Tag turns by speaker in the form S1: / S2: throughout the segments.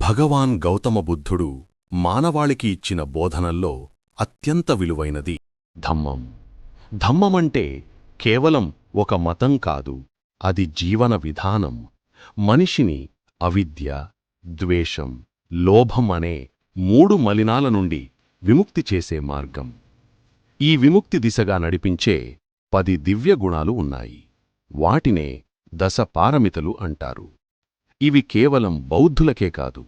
S1: భగవాన్ గౌతమ బుద్ధుడు మానవాళికి ఇచ్చిన బోధనల్లో అత్యంత విలువైనది. ధమ్మం. ధమ్మమంటే కేవలం ఒక మతం కాదు అది జీవన విధానం. మనిషిని అవిద్య ద్వేషం లోభం అనే మూడు మలినాల నుండి విముక్తి చేసే మార్గం. ఈ విముక్తి దిశగా నడిపించే పది దివ్య గుణాలు ఉన్నాయి. వాటినే దశ పారమితలు అంటారు. ఇవి కేవలం బౌద్ధులకే కాదు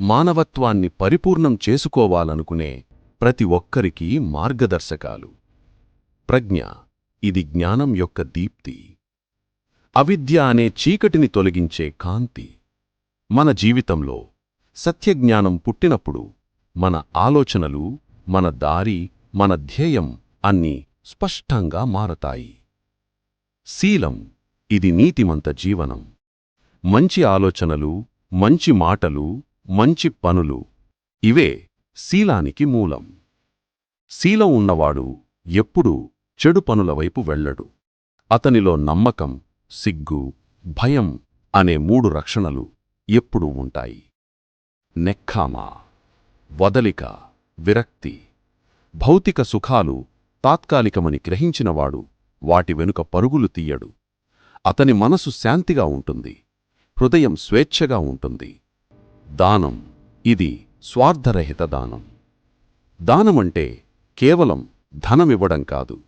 S1: మానవత్వాన్ని పరిపూర్ణం చేసుకోవాలనుకునే ప్రతి ఒక్కరికీ మార్గదర్శకాలు. ప్రజ్ఞ ఇది జ్ఞానం యొక్క దీప్తి. అవిద్య అనే చీకటిని తొలగించే కాంతి. మన జీవితంలో సత్యజ్ఞానం పుట్టినప్పుడు మన ఆలోచనలు మన దారి మన ధ్యేయం అన్నీ స్పష్టంగా మారతాయి. శీలం ఇది నీతిమంత జీవనం. మంచి ఆలోచనలు మంచి మాటలు మంచి పనులు. ఇవే శీలానికి మూలం. శీలం ఉన్నవాడు ఎప్పుడూ చెడు పనుల వైపు వెళ్ళడు. అతనిలో నమ్మకం సిగ్గు భయం అనే మూడు రక్షణలు ఎప్పుడూ ఉంటాయి. నెక్కామా వదలిక విరక్తి. భౌతిక సుఖాలు తాత్కాలికమని గ్రహించినవాడు వాటి వెనుక పరుగులు తీయడు. అతని మనసు శాంతిగా ఉంటుంది. హృదయం స్వేచ్ఛగా ఉంటుంది. దానం ఇది స్వార్థరహిత దానం. దానమంటే కేవలం ధనమివ్వడం కాదు.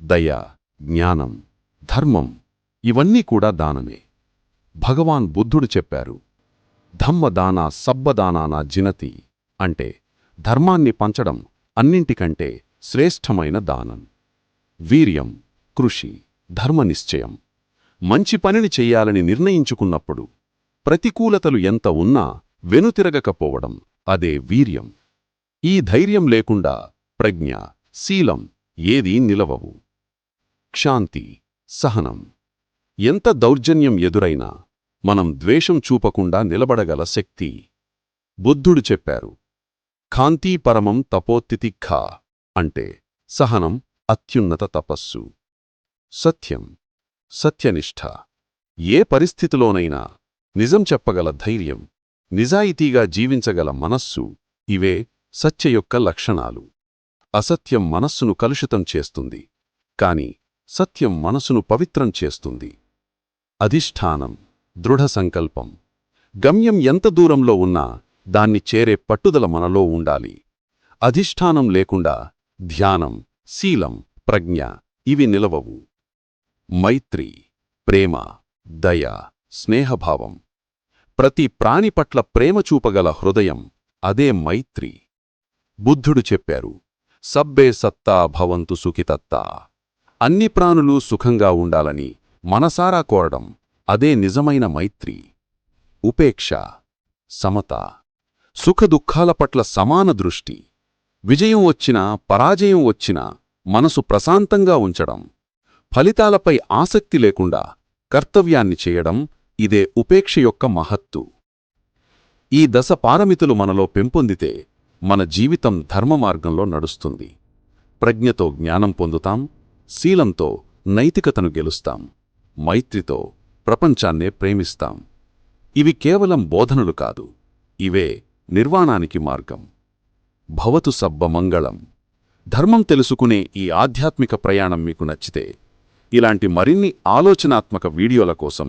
S1: దయ జ్ఞానం ధర్మం ఇవన్నీ కూడా దానమే. భగవాన్ బుద్ధుడు చెప్పారు ధమ్మదాన సబ్బదానానా జినతి అంటే ధర్మాన్ని పంచడం అన్నింటికంటే శ్రేష్టమైన దానం. వీర్యం కృషి ధర్మనిశ్చయం. మంచి పనిని చెయ్యాలని నిర్ణయించుకున్నప్పుడు ప్రతికూలతలు ఎంత ఉన్నా వెనుతిరగకపోవడం అదే వీర్యం. ఈ ధైర్యం లేకుండా ప్రజ్ఞ శీలం ఏదీ నిలవవు. క్షాంతి సహనం. ఎంత దౌర్జన్యం ఎదురైనా మనం ద్వేషం చూపకుండా నిలబడగల శక్తి. బుద్ధుడు చెప్పారు కాంతీ పరమం తపోత్తితిఖా అంటే సహనం అత్యున్నత తపస్సు. సత్యం సత్యనిష్ఠ ఏ పరిస్థితిలోనైనా నిజం చెప్పగల ధైర్యం నిజాయితీగా జీవించగల మనస్సు ఇవే సత్య యొక్క లక్షణాలు. అసత్యం మనస్సును కలుషితం చేస్తుంది కాని సత్యం మనసును పవిత్రం చేస్తుంది. అధిష్టానం దృఢ సంకల్పం. గమ్యం ఎంత దూరంలో ఉన్నా దాన్ని చేరే పట్టుదల మనలో ఉండాలి. అధిష్టానం లేకుండా ధ్యానం శీలం ప్రజ్ఞ ఇవి నిలవవు. మైత్రి ప్రేమ దయ స్నేహభావం. ప్రతి ప్రాణి పట్ల ప్రేమ చూపగల హృదయం అదే మైత్రి. బుద్ధుడు చెప్పారు సబ్బే సత్తా భవంతు సుఖితత్తా. అన్ని ప్రాణులు సుఖంగా ఉండాలని మనసారా కోరడం అదే నిజమైన మైత్రి. ఉపేక్ష సమత. సుఖదుఖాల పట్ల సమాన దృష్టి. విజయం వచ్చినా పరాజయం వచ్చినా మనసు ప్రశాంతంగా ఉంచడం. ఫలితాలపై ఆసక్తి లేకుండా కర్తవ్యాన్ని చేయడం ఇదే ఉపేక్ష యొక్క మహత్తు. ఈ దశ పారమితులు మనలో పెంపొందితే మన జీవితం ధర్మమార్గంలో నడుస్తుంది. ప్రజ్ఞతో జ్ఞానం పొందుతాం శీలంతో నైతికతను గెలుస్తాం మైత్రితో ప్రపంచాన్నే ప్రేమిస్తాం. ఇవి కేవలం బోధనలు కాదు ఇవే నిర్వాణానికి మార్గం. భవతు సబ్బ మంగళం. ధర్మం తెలుసుకునే ఈ ఆధ్యాత్మిక ప్రయాణం మీకు నచ్చితే ఇలాంటి మరిన్ని ఆలోచనాత్మక వీడియోల కోసం